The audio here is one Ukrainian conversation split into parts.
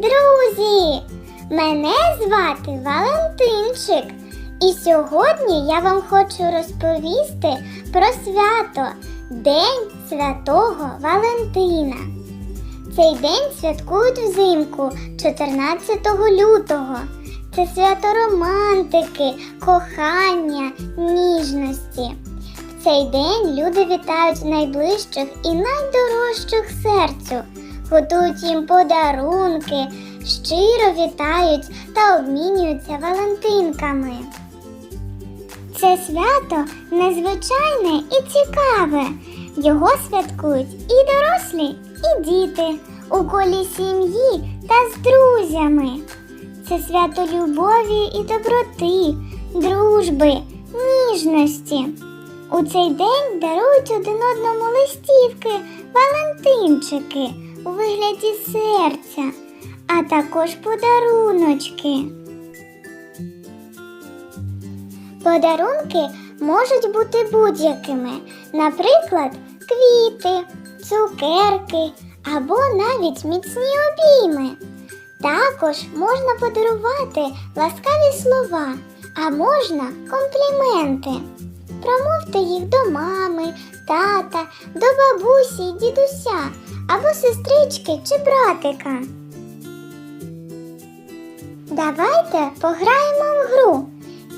друзі! Мене звати Валентинчик, і сьогодні я вам хочу розповісти про свято День Святого Валентина. Цей день святкують взимку 14 лютого. Це свято романтики, кохання, ніжності. В цей день люди вітають найближчих і найдорожчих серцю, готують їм подарунки, щиро вітають та обмінюються валентинками. Це свято незвичайне і цікаве. Його святкують і дорослі, і діти у колі сім'ї та з друзями. Це свято любові і доброти, дружби, ніжності. У цей день дарують один одному листівки, валентинчики у вигляді серця, а також подаруночки. Подарунки можуть бути будь-якими, наприклад, квіти, цукерки або навіть міцні обійми. Також можна подарувати ласкаві слова, а можна компліменти. Промовте їх до мами, тата, до бабусі й дідуся або сестрички чи братика. Давайте пограємо в гру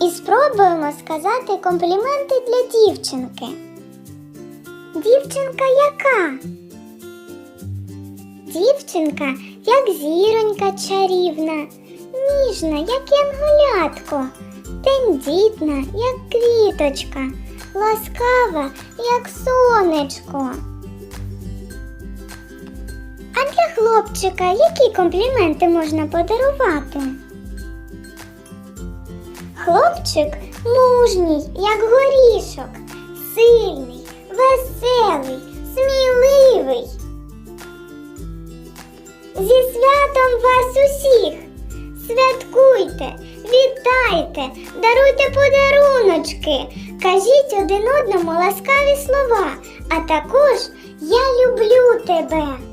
і спробуємо сказати компліменти для дівчинки. Дівчинка яка? Дівчинка, як зіронька чарівна, ніжна, як янголятко, тендітна, як квіточка, ласкава, як сонечко. Хлопчика які компліменти можна подарувати? Хлопчик мужній, як горішок, сильний, веселий, сміливий. Зі святом вас усіх! Святкуйте, вітайте, даруйте подаруночки, кажіть один одному ласкаві слова, а також я люблю тебе.